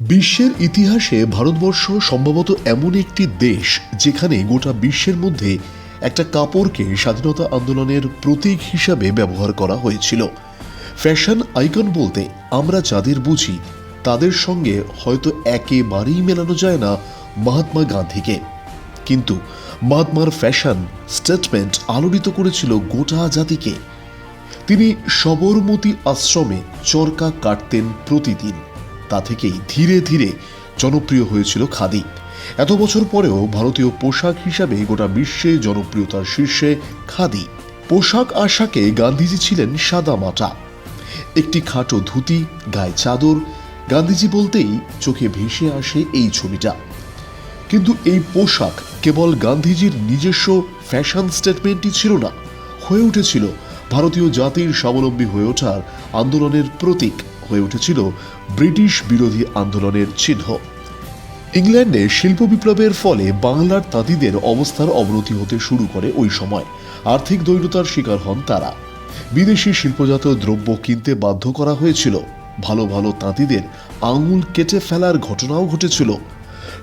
বিশ্বের ইতিহাসে ভারতবর্ষ সম্ভবত এমন একটি দেশ যেখানে গোটা বিশ্বের মধ্যে একটা কাপড়কে স্বাধীনতা আন্দোলনের প্রতীক হিসাবে ব্যবহার করা হয়েছিল। ফ্যাশন আইকন বলতে আমরা যাদের বুঝি, তাদের সঙ্গে হয়তো একেবারেই মেলানো যায় না মহাত্মা গান্ধীকে। কিন্তু মহাত্মার ফ্যাশন স্টেটমেন্ট আলোড়িত করেছিল গোটা জাতিকে। তিনি সবরমতী আশ্রমে চরকা কাটতেন প্রতিদিন। তা থেকেই ধীরে ধীরে জনপ্রিয় হয়েছিল খাদি। এত বছর পরেও ভারতীয় পোশাক হিসাবে গোটা বিশ্বে জনপ্রিয়তার শীর্ষে খাদি। পোশাক আশাকে গান্ধীজি ছিলেন সাদা মাটা। একটি খাটো ধুতি, গায়ে চাদর, গান্ধীজি বলতেই চোখে ভেসে আসে এই ছবিটা। কিন্তু এই পোশাক কেবল গান্ধীজির নিজস্ব ফ্যাশন স্টেটমেন্টই ছিল না, হয়ে উঠেছিল ভারতীয় জাতির স্বাবলম্বী হয়ে ওঠার আন্দোলনের প্রতীক হয়ে উঠেছিল ব্রিটিশ বিরোধী আন্দোলনের চিহ্ন। ইংল্যান্ডে শিল্প বিপ্লবের ফলে বাংলার তাঁতিদের অবস্থার অবনতি হতে শুরু করে ওই সময়। আর্থিক দৈন্যতার শিকার হন তারা। বিদেশি শিল্পজাত দ্রব্য কিনতে বাধ্য করা হয়েছিল। ভালো ভালো তাঁতিদের আঙুল কেটে ফেলার ঘটনাও ঘটেছিল।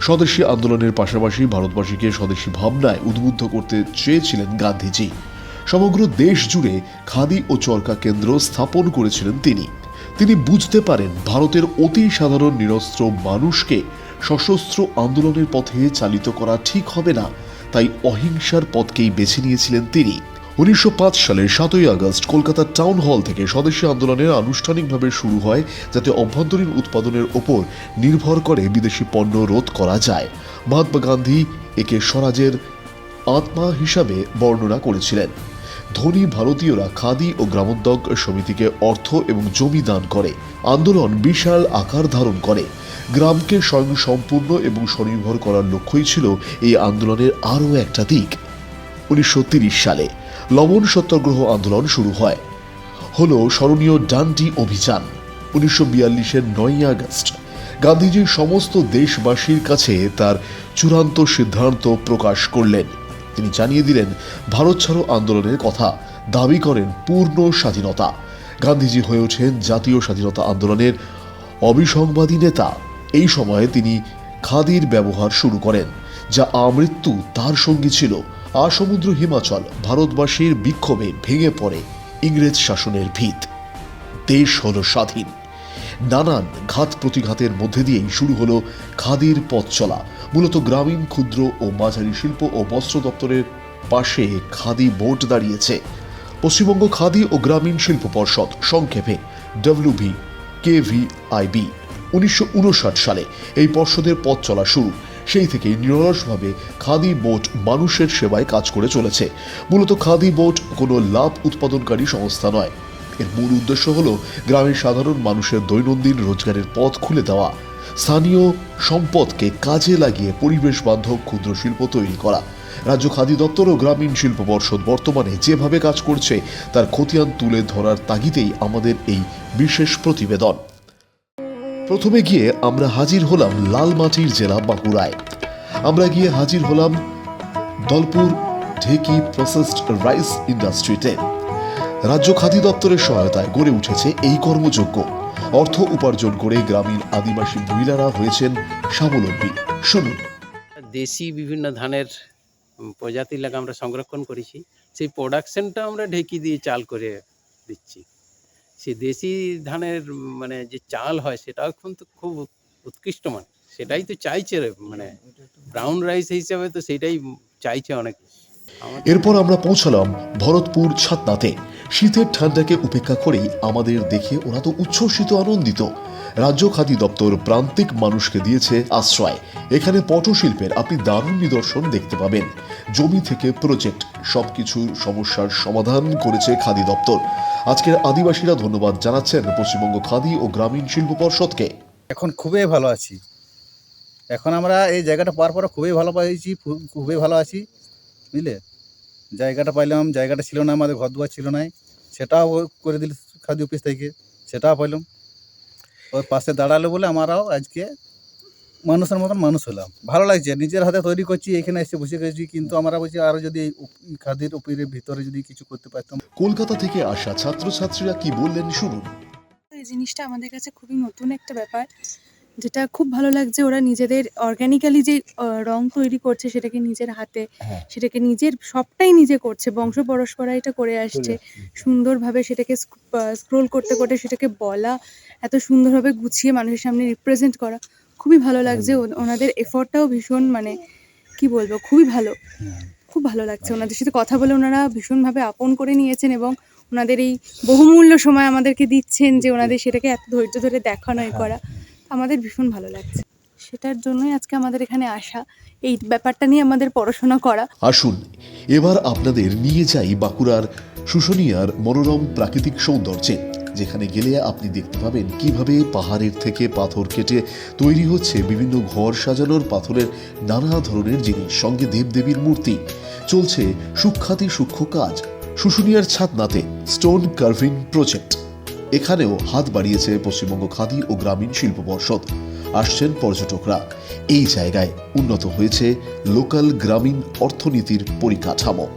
স্বদেশী আন্দোলনের পাশাপাশি ভারতবাসীকে স্বদেশী ভাবনায় উদ্বুদ্ধ করতে চেয়েছিলেন গান্ধীজি। সমগ্র দেশ জুড়ে খাদি ও চরকা কেন্দ্র স্থাপন করেছিলেন তিনি। তিনি বুঝতে পারেন ভারতের অতি সাধারণ নিরস্ত্র মানুষকে সশস্ত্র আন্দোলনের পথে চালিত করা ঠিক হবে না, তাই অহিংসার পথকেই বেছে নিয়েছিলেন তিনি। উনিশশো পাঁচ সালের সাতই আগস্ট কলকাতার টাউন হল থেকে স্বদেশী আন্দোলনের আনুষ্ঠানিকভাবে শুরু হয়, যাতে অভ্যন্তরীণ উৎপাদনের ওপর নির্ভর করে বিদেশি পণ্য রোধ করা যায়। মহাত্মা গান্ধী একে স্বরাজের আত্মা হিসাবে বর্ণনা করেছিলেন। ধনী ভারতীয়রা খাদি ও গ্রামোদ্যোগ সমিতিকে অর্থ এবং জমি দান করে। আন্দোলন বিশাল আকার ধারণ করে। গ্রামকে স্বয়ং সম্পূর্ণ এবং স্বনির্ভর করার লক্ষ্যই ছিল এই আন্দোলনের আরও একটা দিক। উনিশশো সালে লবণ সত্যাগ্রহ আন্দোলন শুরু হয়। হল স্মরণীয় ডান্ডি অভিযান। উনিশশো বিয়াল্লিশের নয়ই আগস্ট গান্ধীজি সমস্ত দেশবাসীর কাছে তার চূড়ান্ত সিদ্ধান্ত প্রকাশ করলেন। তিনি জানিয়ে দিলেন, ভারত ছাড়ো আন্দোলনের কথা। দাবি করেন পূর্ণ স্বাধীনতা। গান্ধীজি হয়ে ওঠেন জাতীয় স্বাধীনতা আন্দোলনের অবিসংবাদী নেতা। এই সময়ে তিনি খাদির ব্যবহার শুরু করেন, যা আমৃত্যু তার সঙ্গী ছিল। আসমুদ্র হিমাচল ভারতবাসীর বিক্ষোভে ভেঙে পড়ে ইংরেজ শাসনের ভিত। দেশ হল স্বাধীন। নানান ঘাত প্রতিঘাতের মধ্যে দিয়েই শুরু হলো খাদির পথ চলা। মূলত গ্রামীণ ক্ষুদ্র ও মাঝারি শিল্প ও বস্ত্র দপ্তরের পাশে খাদি বোর্ড দাঁড়িয়েছে। পশ্চিমবঙ্গ খাদি ও গ্রামীণ শিল্প পর্ষদ, সংক্ষেপে ডব্লিউভি কেভিআইবি উনিশশো সালে এই পর্ষদের পথ চলা শুরু। সেই থেকে নিরলসভাবে খাদি বোট মানুষের সেবায় কাজ করে চলেছে। মূলত খাদি বোট কোনো লাভ উৎপাদনকারী সংস্থা নয়। এর মূল উদ্দেশ্য হলো গ্রামের সাধারণ মানুষের দৈনন্দিন রোজগারের পথ খুলে দেওয়া। স্থানীয় সম্পদকে কাজে লাগিয়ে পরিবেশ বান্ধব ক্ষুদ্র শিল্প তৈরি করা। রাজ্য খাদি দপ্তর ও গ্রামীণ শিল্প পর্ষদ বর্তমানে যেভাবে কাজ করছে, তার খতিয়ান তুলে ধরার তাগিদেই আমাদের এই বিশেষ প্রতিবেদন। প্রথমে গিয়ে আমরা হাজির হলাম লালমাটির জেলা বাঁকুড়ায়। আমরা গিয়ে হাজির হলাম দলপুর ঢেকি প্রসেসড রাইস ইন্ডাস্ট্রিতে। রাজ্য খাদি দপ্তরের সহায়তায় গড়ে উঠেছে এই কর্মযোগ্য অর্থ উপার্জন করে গ্রামীণ আদিবাসী মহিলারা হয়েছেন স্বাবলম্বী। শুনুন। দেশি বিভিন্ন ধানের উম, প্রজাতির লাগা আমরা সংরক্ষণ করেছি। সেই প্রোডাকশনটা আমরা ঢেকি দিয়ে চাল করে দিচ্ছি। সেই দেশি ধানের মানে যে চাল হয় সেটাও কিন্তু খুব উৎকৃষ্ট মান। সেটাই তো চাইছে মানে ব্রাউন রাইস হিসাবে তো সেটাই চাইছে অনেক। এরপর আমরা পৌঁছালাম ভরতপুর ছাতনাতে। শীতের ঠান্ডাকে উপেক্ষা করেই আমাদের দেখে ওরা তো উচ্ছ্বসিত, আনন্দিত। রাজ্য খাদি দপ্তর প্রান্তিক মানুষকে দিয়েছে আশ্রয়। এখানে পটশিল্পের আপনি দারুণ নিদর্শন দেখতে পাবেন। জমি থেকে প্রজেক্ট সব সবকিছু সমস্যার সমাধান করেছে খাদি দপ্তর। আজকের আদিবাসীরা ধন্যবাদ জানাচ্ছেন পশ্চিমবঙ্গ খাদি ও গ্রামীণ শিল্প পর্ষদকে। এখন খুবই ভালো আছি। এখন আমরা এই জায়গাটা পাওয়ার পরে খুবই ভালো পাইছি খুবই ভালো আছি। বুঝলে? জায়গাটা পাইলাম জায়গাটা ছিল না আমাদের ঘর দুয়ার ছিল না। সেটাও করে দিল খাদি অফিস থেকে সেটাও পাইলাম। ওর পাশে দাঁড়াল বলে আমরাও আজকে মানুষের মতন মানুষ হলাম। ভালো লাগছে নিজের হাতে তৈরি করছি এখানে এসে বসে গেছি কিন্তু আমরা বলছি আরও যদি এই খাদির উপরের ভিতরে যদি কিছু করতে পারতাম। কলকাতা থেকে আসা ছাত্রছাত্রীরা কি বললেন শুনুন। এই জিনিসটা আমাদের কাছে খুবই নতুন একটা ব্যাপার। যেটা খুব ভালো লাগছে ওরা নিজেদের অর্গানিক্যালি যে রং তৈরি করছে সেটাকে নিজের হাতে হ্যাঁ। সেটাকে নিজের সবটাই নিজে করছে বংশ পরস্পরা এটা করে আসছে। সুন্দরভাবে সেটাকে স্ক্রোল করতে করতে সেটাকে বলা এত সুন্দরভাবে গুছিয়ে মানুষের সামনে রিপ্রেজেন্ট করা খুবই ভালো লাগছে। ওনাদের এফর্টটাও ভীষণ মানে কি বলব খুবই ভালো। খুব ভালো লাগছে ওনাদের সাথে কথা বলে ওনারা ভীষণভাবে আপন করে নিয়েছেন এবং ওনাদের এই বহুমূল্য সময় আমাদেরকে দিচ্ছেন যে ওনাদের সেটাকে এত ধৈর্য ধরে দেখানো এ করা। আমাদের ভীষণ ভালো লাগছে। সেটার জন্যই আজকে আমাদের এখানে আসা, এই ব্যাপারটা নিয়ে আমাদের পড়াশোনা করা। আসুন, এবার আপনাদের নিয়ে যাই বাঁকুড়ার শুশুনিয়ার মনোরম প্রাকৃতিক সৌন্দর্যে, যেখানে গেলে আপনি দেখতে পাবেন কীভাবে পাহাড়ের থেকে পাথর কেটে তৈরি হচ্ছে বিভিন্ন ঘর সাজানোর পাথরের নানা ধরনের জিনিস, সঙ্গে দেবদেবীর মূর্তি। চলছে সূক্ষাতি সূক্ষ্ম কাজ, শুশুনিয়ার ছাদনাতে স্টোন কার্ভিং প্রজেক্ট এখানেও হাত বাড়িয়েছে পশ্চিমবঙ্গ খাদি ও গ্রামীণ শিল্প পর্ষদ। আসছেন পর্যটকরা। এই জায়গায় উন্নত হয়েছে লোকাল গ্রামীণ অর্থনীতির পরিকাঠামো।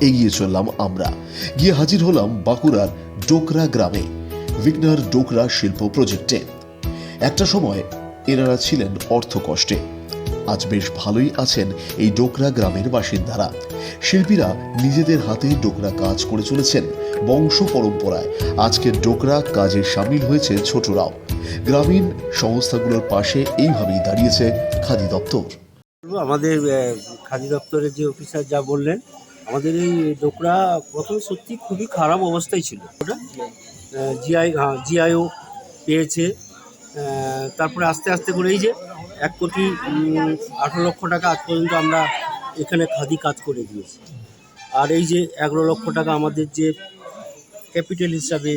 এগিয়ে চললাম আমরা। গিয়ে হাজির হলাম বাঁকুড়ার ডোকরা গ্রামে, ভিগনার ডোকরা শিল্প প্রজেক্টে। একটা সময় এনারা ছিলেন অর্থ কষ্টে আজ বেশ ভালোই আছেন এই ডোকরা গ্রামের বাসিন্দারা। শিল্পীরা নিজেদের হাতে ডোকরা কাজ করে চলেছেন বংশ পরম্পরায়। আজকে ডোকরা কাজে সামিল হয়েছে ছোটরাও। গ্রামীণ সংস্থাগুলোর পাশে এইভাবেই দাঁড়িয়েছে খাদি দপ্তর। আমাদের খাদি দপ্তরের যে অফিসার যা বললেন, আমাদের এই ডোকরা প্রথম সত্যি খুবই খারাপ অবস্থায় ছিল। জিআই হ্যাঁ জিআইও পেয়েছে। তারপরে আস্তে আস্তে করে এই যে এক কোটি আঠেরো লক্ষ টাকা আজ পর্যন্ত আমরা এখানে খাদি কাজ করে দিয়েছি। আর এই যে এগারো লক্ষ টাকা আমাদের যে ক্যাপিটাল হিসাবে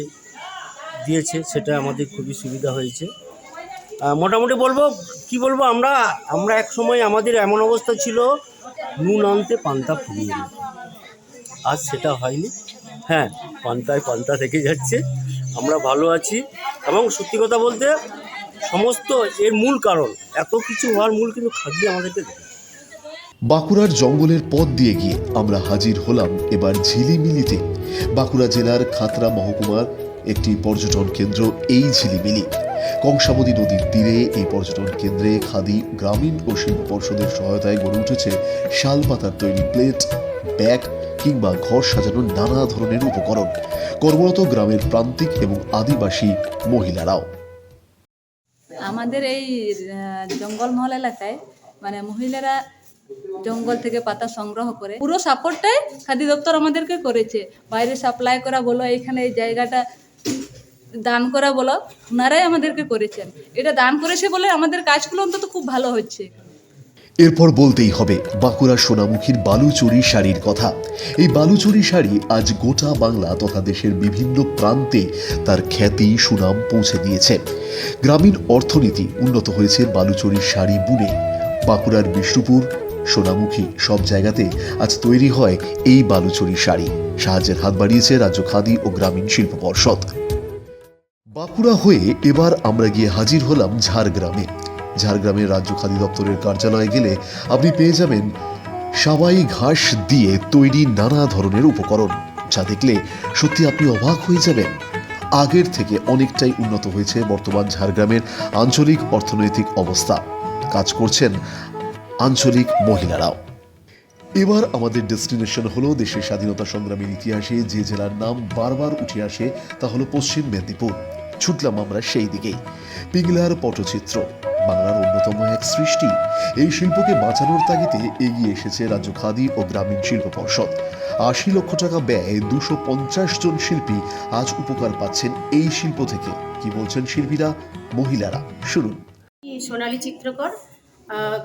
দিয়েছে, সেটা আমাদের খুবই সুবিধা হয়েছে। মোটামুটি বলব, কি বলব, আমরা আমরা এক সময় আমাদের এমন অবস্থা ছিল, নুন আনতে পান্তা ফুরিয়ে। আজ সেটা হয়নি। হ্যাঁ পান্তায় পান্তা থেকে যাচ্ছে। আমরা ভালো আছি। এবং সত্যি কথা বলতে সমস্ত এর মূল কারণ, এত কিছু হওয়ার মূল কিন্তু খাদ্য আমাদেরকে বাঁকুড়ার জঙ্গলের পথ দিয়ে গিয়ে আমরা হাজির হলাম এবার ঝিলিমিলিতে। বাঁকুড়া জেলার খাতরা মহকুমার একটি পর্যটন কেন্দ্র, এই ঝিলিমিলি। কংসাবতী নদীর তীরে এই পর্যটন কেন্দ্রে খাদি গ্রামীণ ও শিল্প পর্ষদের সহায়তায় গড়ে উঠেছে শাল পাতার তৈরি প্লেট, ব্যাগ কিংবা ঘর সাজানোর নানা ধরনের উপকরণ। কর্মরত গ্রামের প্রান্তিক এবং আদিবাসী মহিলারাও। আমাদের এই জঙ্গল জঙ্গলমহল এলাকায় মানে মহিলারা জঙ্গল থেকে পাতা সংগ্রহ করে পুরো সাপোর্টটাই খাদি দপ্তর আমাদেরকে করেছে। বাইরে সাপ্লাই করা বলো এখানে এই জায়গাটা দান করা বলো, ওনারাই আমাদেরকে করেছেন। এটা দান করেছে বলে আমাদের কাজগুলো অন্তত খুব ভালো হচ্ছে। এরপর বলতেই হবে, বাঁকুড়া সোনামুখীর বালুচুরি শাড়ির কথা। এই বালুচুরি শাড়ি আজ গোটা বাংলা তথা দেশের বিভিন্ন প্রান্তে তার খ্যাতি, সুনাম পৌঁছে দিয়েছে। গ্রামীণ অর্থনীতি উন্নত হয়েছে বালুচুরির শাড়ি বুনে। বাঁকুড়ার বিষ্ণুপুর, সোনামুখী সব জায়গাতে আজ তৈরি হয় এই বালুচুরি শাড়ি। সাহায্যের হাত বাড়িয়েছে রাজ্য খাদি ও গ্রামীণ শিল্প পর্ষদ। বাঁকুড়া হয়ে এবার আমরা গিয়ে হাজির হলাম ঝাড়গ্রামে। ঝাড়গ্রামের রাজ্য খাদি দপ্তরের কার্যালয়ে গেলে আপনি পেয়ে যাবেন সাবাই ঘাস দিয়ে তৈরি নানা ধরনের উপকরণ, যা দেখলে সত্যি আপনি অবাক হয়ে যাবেন। আগের থেকে অনেকটাই উন্নত হয়েছে বর্তমান ঝাড়গ্রামের আঞ্চলিক অর্থনৈতিক অবস্থা। কাজ করছেন আঞ্চলিক মহিলারাও। এবার আমাদের ডেস্টিনেশন হলো দেশের স্বাধীনতা সংগ্রামের ইতিহাসে যে জেলার নাম বারবার উঠে আসে তা হলো পশ্চিম মেদিনীপুর। ছুটলাম আমরা সেই দিকেই। পিংলার পটচিত্র। বাংলার অন্যতম এক সৃষ্টি। এই শিল্পকে বাঁচানোর তাগিদে এগিয়ে এসেছে রাজ্য খাদি ও গ্রামীণ শিল্প পর্ষদ। আশি লক্ষ টাকা ব্যয়ে দুশো পঞ্চাশ জন শিল্পী আজ উপকার পাচ্ছেন এই শিল্প থেকে। কি বলছেন শিল্পীরা? মহিলারা আমি সোনালী চিত্রকর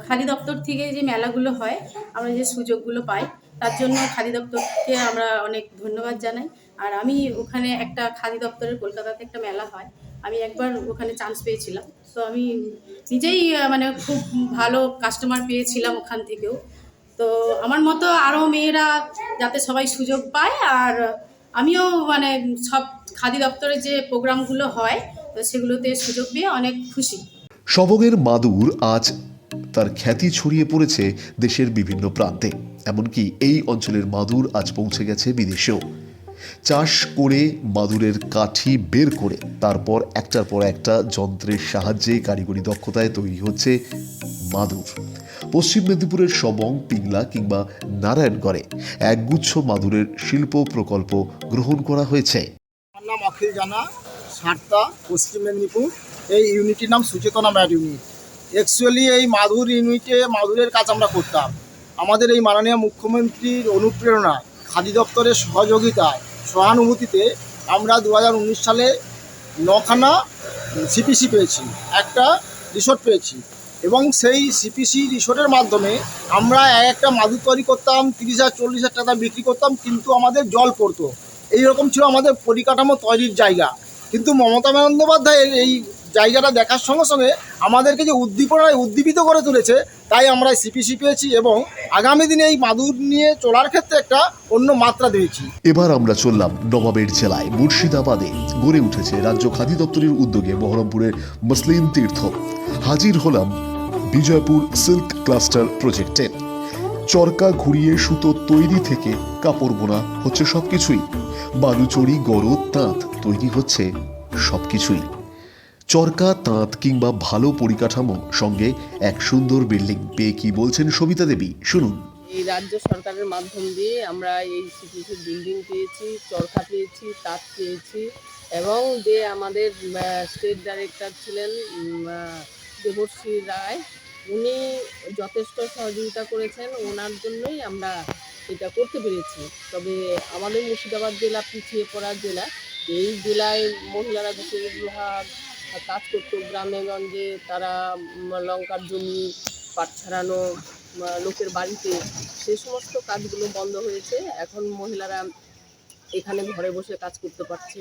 খাদি দপ্তর থেকে যে মেলাগুলো হয়, আমরা যে সুযোগগুলো পাই, তার জন্য খাদি দপ্তরকে আমরা অনেক ধন্যবাদ জানাই। আর আমি ওখানে একটা খাদি দপ্তরের কলকাতাতে একটা মেলা হয় আমি একবার ওখানে চান্স পেয়েছিলাম। তো আমি নিজেই মানে খুব ভালো কাস্টমার পেয়েছিলাম ওখান থেকেও। তো আমার মতো আরও মেয়েরা যাতে সবাই সুযোগ পায়, আর আমিও মানে সব খাদি দপ্তরের যে প্রোগ্রামগুলো হয়, তো সেগুলোতে সুযোগ পেয়ে অনেক খুশি। সবগের মাদুর আজ তার খ্যাতি ছড়িয়ে পড়েছে দেশের বিভিন্ন প্রান্তে। এমনকি এই অঞ্চলের মাদুর আজ পৌঁছে গেছে বিদেশেও। চাষ করে মাদুরের কাঠি বের করে, তারপর একটার পর একটা যন্ত্রের সাহায্যে কারিগরি দক্ষতায় তৈরি হচ্ছে মাদুর। পশ্চিম মেদিনীপুরের সবং, পিংলা কিংবা নারায়ণগড়ে একগুচ্ছ মাদুরের শিল্প প্রকল্প গ্রহণ করা হয়েছে। আমার নাম অখিল জানা সাতটা পশ্চিম মেদিনীপুর। এই ইউনিটির নাম সুচেতনা ম্যাট ইউনিট। অ্যাকচুয়ালি এই মাদুর ইউনিটে মাদুরের কাজ আমরা করতাম। আমাদের এই মাননীয় মুখ্যমন্ত্রীর অনুপ্রেরণা খাদি দপ্তরের সহযোগিতায় সহানুভূতিতে আমরা দু হাজার উনিশ সালে নখানা সিপিসি পেয়েছি, একটা রিসোর্ট পেয়েছি এবং সেই সিপিসি রিসোর্টের মাধ্যমে আমরা এক একটা মাদুর তৈরি করতাম, তিরিশ হাজার, চল্লিশ হাজার টাকা বিক্রি করতাম, কিন্তু আমাদের জল পড়তো। এইরকম ছিল আমাদের পরিকাঠামো তৈরির জায়গা। কিন্তু মমতা বন্দ্যোপাধ্যায়ের এই জায়গাটা দেখার সঙ্গে সঙ্গে আমাদেরকে যে উদ্দীপনায় উদ্দীপিত করে তুলেছে, তাই আমরা সিপিসি পেয়েছি এবং আগামী দিনে এই মাদুর নিয়ে চলার ক্ষেত্রে একটা অন্য মাত্রা দিয়েছি। এবার আমরা চললাম নবাবের জেলায়। মুর্শিদাবাদে গড়ে উঠেছে রাজ্য খাদি দপ্তরের উদ্যোগে বহরমপুরের মুসলিম তীর্থ। হাজির হলাম বিজয়পুর সিল্ক ক্লাস্টার প্রজেক্টে। চরকা ঘুরিয়ে সুতো তৈরি থেকে কাপড় বোনা হচ্ছে সবকিছুই। বালুচড়ি গরদ তাঁত তৈরি হচ্ছে সবকিছুই। চরকা, তাঁত কিংবা ভালো পরিকাঠামো সঙ্গে এক সুন্দর বিল্ডিং পেয়ে কি বলছেন সবিতা দেবী? শুনুন। এই রাজ্য সরকারের মাধ্যম দিয়ে আমরা এই সিটিসি বিল্ডিং পেয়েছি, চরকা পেয়েছি, তাঁত পেয়েছি এবং যে আমাদের স্টেট ডাইরেক্টর ছিলেন দেবশ্রী রায়, উনি যথেষ্ট সহযোগিতা করেছেন, ওনার জন্যই আমরা এটা করতে পেরেছি। তবে আমাদের মুর্শিদাবাদ জেলা পিছিয়ে পড়া জেলা। এই জেলায় মহিলারা বেশিরভাগ কাজ করতো গ্রামে গঞ্জে, তারা লঙ্কার জমি, পাট ছাড়ানো লোকের বাড়িতে। সে সমস্ত কাজগুলো বন্ধ হয়েছে। এখন মহিলারা এখানে ঘরে বসে কাজ করতে পারছে।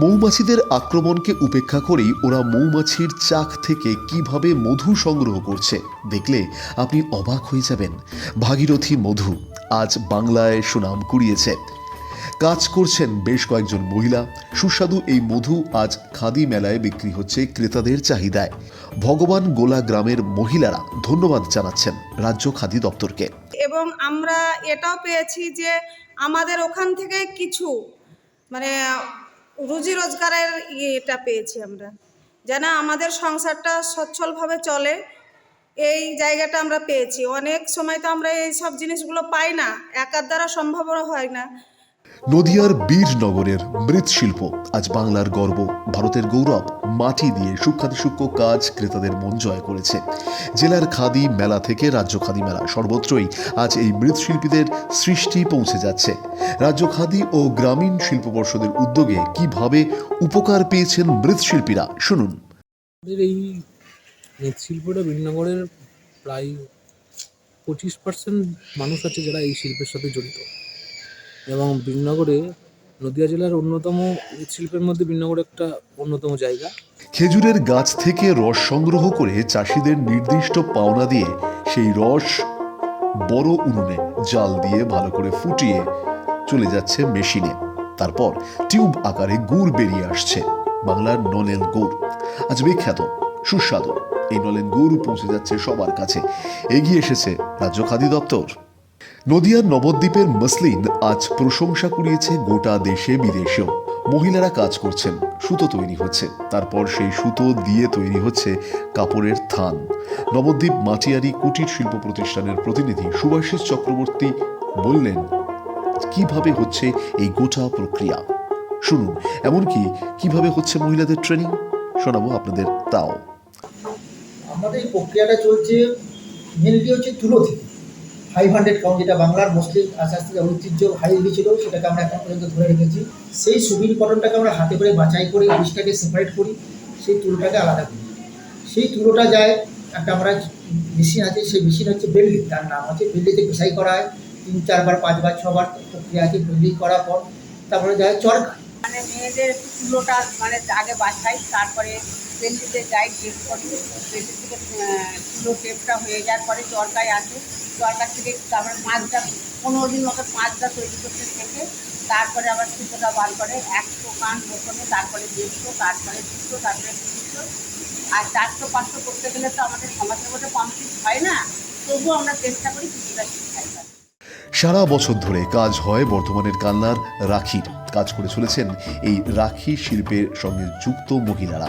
মৌমাছিদের আক্রমণকে উপেক্ষা করেই ওরা মৌমাছির চাক থেকে কীভাবে মধু সংগ্রহ করছে, দেখলে আপনি অবাক হয়ে যাবেন। ভাগীরথী মধু আজ বাংলায় সুনাম কুড়িয়েছে। কাজ করছেন বেশ কয়েকজন মহিলা। সুস্বাদু এই মধু আজ খাদি মেলায় বিক্রি হচ্ছে ক্রেতাদের চাহিদায়। ভগবান গোলা গ্রামের মহিলারা ধন্যবাদ জানাচ্ছেন রাজ্য খাদি দপ্তরকে। এবং আমরা এটাও পেয়েছি যে আমাদের ওখান থেকে কিছু মানে রুজি রোজগারের ইয়েটা পেয়েছি আমরা। যেন আমাদের সংসারটা সচ্ছলভাবে চলে, এই জায়গাটা আমরা পেয়েছি। অনেক সময় তো আমরা এই সব জিনিসগুলো পাই না, একার দ্বারা সম্ভব হয় না। নদিয়ার বীরনগরের মৃৎশিল্প। আজ বাংলার গর্ব, ভারতের গৌরব, মাটি দিয়ে সূক্ষ্মাতি সূক্ষ্ম কাজ ক্রেতাদের মন জয় করেছে। জেলার খাদি মেলা থেকে রাজ্য খাদি মেলা সর্বত্রই আজ এই মৃৎশিল্পীদের সৃষ্টি পৌঁছে যাচ্ছে। রাজ্য খাদি ও গ্রামীণ শিল্প পর্ষদের উদ্যোগে কীভাবে উপকার পেয়েছেন মৃৎশিল্পীরা? শুনুন। এই মৃৎশিল্পটা বীরনগরের প্রায় পঁচিশ পার্সেন্ট মানুষ আছে যারা এই শিল্পের সাথে জড়িত। এবং বীরনগরে নদিয়া জেলার অন্যতম শিল্পের মধ্যে বীরনগর একটা অন্যতম জায়গা। খেজুরের গাছ থেকে রস সংগ্রহ করে চাষিদের নির্দিষ্ট পাওনা দিয়ে সেই রস বড় উনুনে জাল দিয়ে ভালো করে ফুটিয়ে চলে যাচ্ছে মেশিনে। তারপর টিউব আকারে গুড় বেরিয়ে আসছে বাংলার নলেন গুড়। আজ বিখ্যাত, সুস্বাদু এই নলেন গুড় পৌঁছে যাচ্ছে সবার কাছে। এগিয়ে এসেছে রাজ্য খাদি দপ্তর। নদিয়ার নবদ্বীপের মসলিন আজ প্রশংসা কুড়িয়েছে গোটা দেশে বিদেশেও। মহিলারা কাজ করছেন, সুতো তৈরি হচ্ছে। তারপর সেই সুতো দিয়ে তৈরি হচ্ছে কাপড়ের থান। নবদ্বীপ মাটিয়ারি কুটির শিল্প প্রতিষ্ঠানের প্রতিনিধি সুভাষিস চক্রবর্তী বললেন, কীভাবে হচ্ছে এই গোটা প্রক্রিয়া? শুনুন, এমনকি কীভাবে হচ্ছে মহিলাদের ট্রেনিং শোনাবো আপনাদের তাও। আমাদের প্রক্রিয়াটা চলছে মেনলি হচ্ছে তুলো থেকে। ফাইভ হান্ড্রেড কাউন্ট যেটা বাংলার মুসলিম আস্তে ঐতিহ্য হারিয়ে গিয়েছিল, সেটাকে আমরা এখন পর্যন্ত ধরে রেখেছি। সেই সুবির কটনটাকে আমরা হাতে করে বাছাই করে বীজটাকে সেপারেট করি, সেই তুলোটাকে আলাদা করি। সেই তুলোটা যায় একটা আমরা মেশিন আছে, সেই মেশিন হচ্ছে বেল্লি, তার নাম হচ্ছে বেল্লিতে পেশাই করা হয়। তিন চারবার পাঁচবার ছবার প্রক্রিয়া আছে বেল্লি করার পর। তারপরে যায় চরকা মানে মেয়েদের তুলোটা মানে আগে বাছাই, তারপরে বেল্লিতে যাই টেপ করি। বেল্লি থেকে তুলো টেপটা হয়ে যাওয়ার পরে চরকায় আসে। চরকার থেকে তারপরে পাঁচটা, পনেরো দিন মতো পাঁচটা তৈরি করতে থেকে তারপরে আবার সুতোটা বার করে একশো কান প্রথমে তারপরে দেড়শো, তারপরে দুশো, তারপরে তিনশো। আর চারশো, পাঁচশো করতে গেলে তো আমাদের সমাজের মধ্যে কমপ্লিট হয় না। তবুও আমরা চেষ্টা করি কিছুটা শিখাই সারা বছর ধরে কাজ হয় বর্ধমানের কালনার রাখির। কাজ করে চলেছেন এই রাখি শিল্পের সঙ্গে যুক্ত মহিলারা।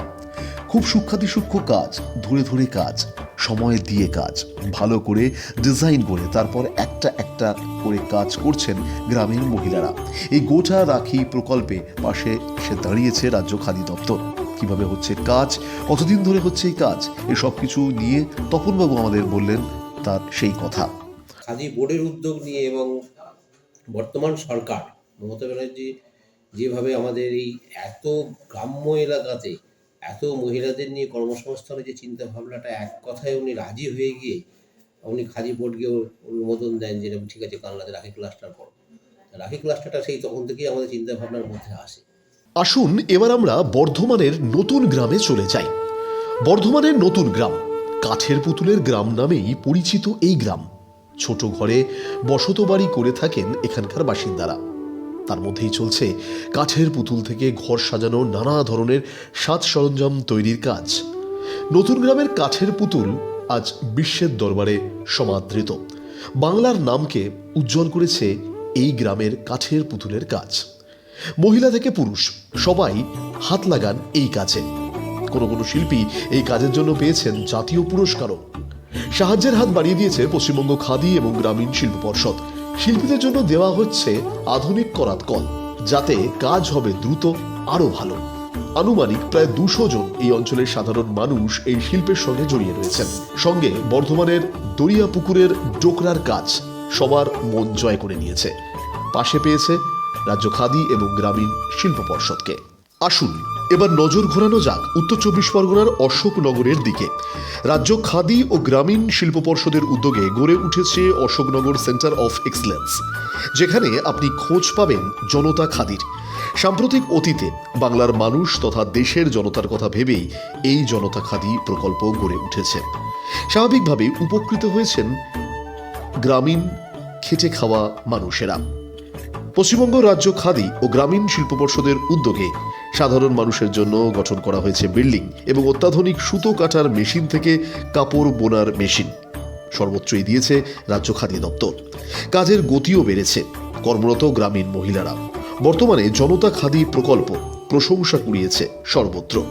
খুব সূক্ষাতি সূক্ষ্ম কাজ, ধরে ধরে কাজ, সময় দিয়ে কাজ, ভালো করে ডিজাইন করে তারপর একটা একটা করে কাজ করছেন গ্রামের মহিলারা। এই গোটা রাখি প্রকল্পে পাশে সে দাঁড়িয়েছে রাজ্য খাদি দপ্তর। কীভাবে হচ্ছে কাজ, কতদিন ধরে হচ্ছে এই কাজ এসব কিছু নিয়ে তপনবাবু আমাদের বললেন তার সেই কথা। খাদি বোর্ডের উদ্যোগ নিয়ে এবং বর্তমান সরকার, মমতা ব্যানার্জি যেভাবে আমাদের এই এত গ্রাম্য এলাকাতে এত মহিলাদের নিয়ে কর্মসংস্থানের যে চিন্তা ভাবনাটা এক কথায় উনি রাজি হয়ে গিয়ে উনি খাদি বোর্ডকে অনুমোদন দেন যে, ঠিক আছে কালনাতে রাখি ক্লাস্টার করো। রাখি ক্লাস্টারটা সেই তখন থেকেই আমাদের চিন্তা ভাবনার মধ্যে আসে। আসুন, এবার আমরা বর্ধমানের নতুন গ্রামে চলে যাই। বর্ধমানের নতুন গ্রাম, কাঠের পুতুলের গ্রাম নামেই পরিচিত এই গ্রাম। ছোট ঘরে বসত বাড়ি করে থাকেন এখানকার বাসিন্দারা। তার মধ্যেই চলছে কাঠের পুতুল থেকে ঘর সাজানো নানা ধরনের সাজ সরঞ্জাম তৈরির কাজ। নতুন গ্রামের কাঠের পুতুল আজ বিশ্বের দরবারে সমাদৃত। বাংলার নামকে উজ্জ্বল করেছে এই গ্রামের কাঠের পুতুলের কাজ। মহিলা থেকে পুরুষ, সবাই হাত লাগান এই কাজে। কোনো কোনো শিল্পী এই কাজের জন্য পেয়েছেন জাতীয় পুরস্কারও। সাহায্যের হাত বাড়িয়ে দিয়েছে পশ্চিমবঙ্গ খাদি এবং গ্রামীণ শিল্প পর্ষদ। শিল্পীদের জন্য দেওয়া হচ্ছে আধুনিক করাত কল, যাতে কাজ হবে দ্রুত, আরও ভালো। আনুমানিক প্রায় দুশো জন এই অঞ্চলের সাধারণ মানুষ এই শিল্পের সঙ্গে জড়িয়ে রয়েছেন। সঙ্গে বর্ধমানের দরিয়া পুকুরের ডোকরার কাজ সবার মন জয় করে নিয়েছে। পাশে পেয়েছে রাজ্য খাদি এবং গ্রামীণ শিল্প পর্ষদকে। আসুন এবার নজর ঘোরানো যাক উত্তর চব্বিশ পরগনার অশোকনগরের দিকে। রাজ্য খাদি ও গ্রামীণ শিল্প পর্ষদের উদ্যোগে গড়ে উঠেছে অশোকনগর সেন্টার অফ এক্সেলেন্স, যেখানে আপনি খোঁজ পাবেন জনতা খাদির। সাম্প্রতিক অতীতে বাংলার মানুষ তথা দেশের জনতার কথা ভেবেই এই জনতা খাদি প্রকল্প গড়ে উঠেছে। স্বাভাবিকভাবে উপকৃত হয়েছেন গ্রামীণ খেটে খাওয়া মানুষেরা। পশ্চিমবঙ্গ রাজ্য খাদি ও গ্রামীণ শিল্প পর্ষদের উদ্যোগে সাধারণ মানুষের জন্য গঠন করা হয়েছে বিল্ডিং এবং অত্যাধুনিক সুতো কাটার মেশিন থেকে কাপড় বোনার মেশিন। সর্বোচ্চই দিয়েছে রাজ্য খাদি দপ্তর। কাজের গতিও বেড়েছে, কর্মরত গ্রামীণ মহিলারা। বর্তমানে জনতা খাদি প্রকল্প প্রশংসা কুড়িয়েছে সর্বত্র।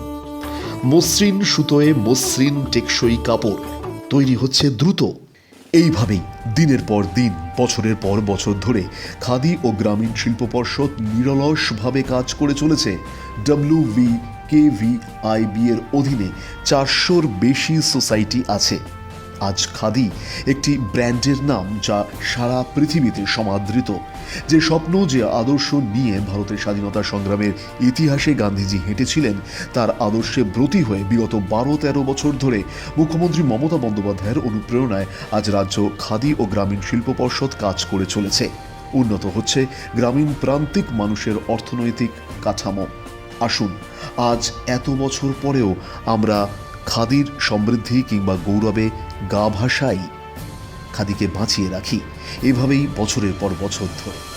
মসৃণ সুতোয় মসৃণ টেকসই কাপড় তৈরি হচ্ছে দ্রুত। এইভাবেই দিনের পর দিন, বছরের পর বছর ধরে খাদি ও গ্রামীণ শিল্প পর্ষদ নিরলসভাবে কাজ করে চলেছে। W V K V IB এর অধীনে চারশোর বেশি সোসাইটি আছে। আজ খাদি, একটি ব্র্যান্ডের নাম যা সারা পৃথিবীতে সমাদৃত। যে স্বপ্ন যে আদর্শ নিয়ে ভারতের স্বাধীনতা সংগ্রামের ইতিহাসে গান্ধীজি হেঁটেছিলেন, তার আদর্শে ব্রতী হয়ে বিগত বারো তেরো বছর ধরে মুখ্যমন্ত্রী মমতা বন্দ্যোপাধ্যায়ের অনুপ্রেরণায় আজ রাজ্য খাদি ও গ্রামীণ শিল্প পর্ষদ কাজ করে চলেছে। উন্নত হচ্ছে গ্রামীণ প্রান্তিক মানুষের অর্থনৈতিক কাঠামো। আসুন, আজ এত বছর পরেও আমরা খাদির সমৃদ্ধি কিংবা গৌরবে গা ভাসাই খাদিকে বাঁচিয়ে রাখি। এভাবেই বছরের পর বছর ধরে।